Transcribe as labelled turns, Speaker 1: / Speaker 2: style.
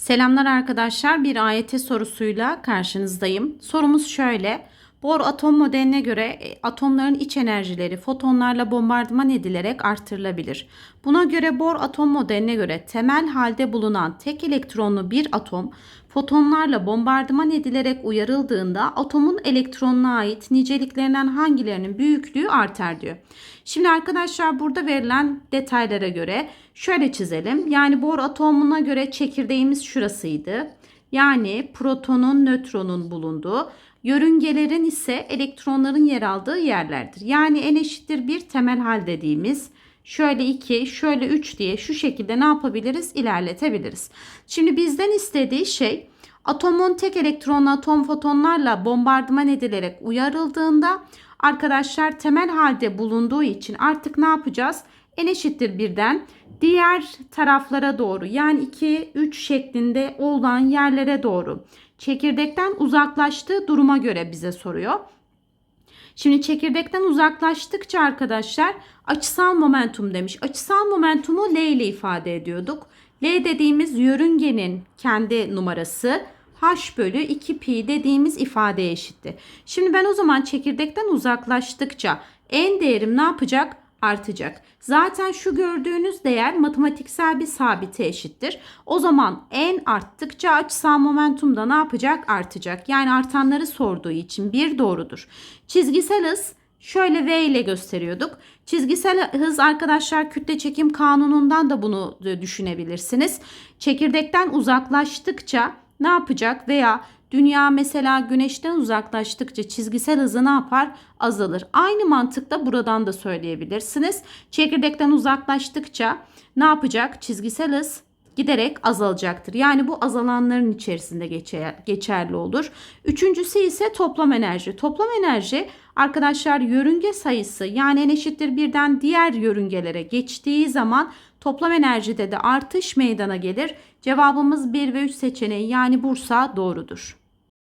Speaker 1: Selamlar arkadaşlar. Bir AYT sorusuyla karşınızdayım. Sorumuz şöyle. Bohr atom modeline göre e, atomların iç enerjileri fotonlarla bombardıman edilerek artırılabilir. Buna göre Bohr atom modeline göre temel halde bulunan tek elektronlu bir atom fotonlarla bombardıman edilerek uyarıldığında atomun elektronuna ait niceliklerinden hangilerinin büyüklüğü artar diyor. Şimdi arkadaşlar burada verilen detaylara göre şöyle çizelim. Yani Bohr atomuna göre çekirdeğimiz şurasıydı. Yani protonun, nötronun bulunduğu, yörüngelerin ise elektronların yer aldığı yerlerdir. Yani n eşittir bir temel hal dediğimiz şöyle 2, şöyle 3 diye şu şekilde ne yapabiliriz? İlerletebiliriz. Şimdi bizden istediği şey atomun tek elektronlu atom fotonlarla bombardıman edilerek uyarıldığında arkadaşlar temel halde bulunduğu için artık ne yapacağız? N eşittir birden diğer taraflara doğru yani 2, 3 şeklinde olan yerlere doğru çekirdekten uzaklaştığı duruma göre bize soruyor. Şimdi çekirdekten uzaklaştıkça arkadaşlar açısal momentum demiş. Açısal momentumu L ile ifade ediyorduk. L dediğimiz yörüngenin kendi numarası h bölü 2 pi dediğimiz ifadeye eşitti. Şimdi ben o zaman çekirdekten uzaklaştıkça n değerim ne yapacak? Artacak. Zaten şu gördüğünüz değer matematiksel bir sabite eşittir. O zaman n arttıkça açısal momentum da ne yapacak? Artacak. Yani artanları sorduğu için bir doğrudur. Çizgisel hız şöyle v ile gösteriyorduk. Çizgisel hız arkadaşlar kütle çekim kanunundan da bunu düşünebilirsiniz. Çekirdekten uzaklaştıkça ne yapacak veya Dünya mesela güneşten uzaklaştıkça çizgisel hızı ne yapar? Azalır. Aynı mantıkla buradan da söyleyebilirsiniz. Çekirdekten uzaklaştıkça ne yapacak? Çizgisel hız giderek azalacaktır. Yani bu azalanların içerisinde geçer, geçerli olur. Üçüncüsü ise toplam enerji. Toplam enerji arkadaşlar yörünge sayısı yani n eşittir birden diğer yörüngelere geçtiği zaman toplam enerjide de artış meydana gelir. Cevabımız 1 ve 3 seçeneği yani Bursa doğrudur.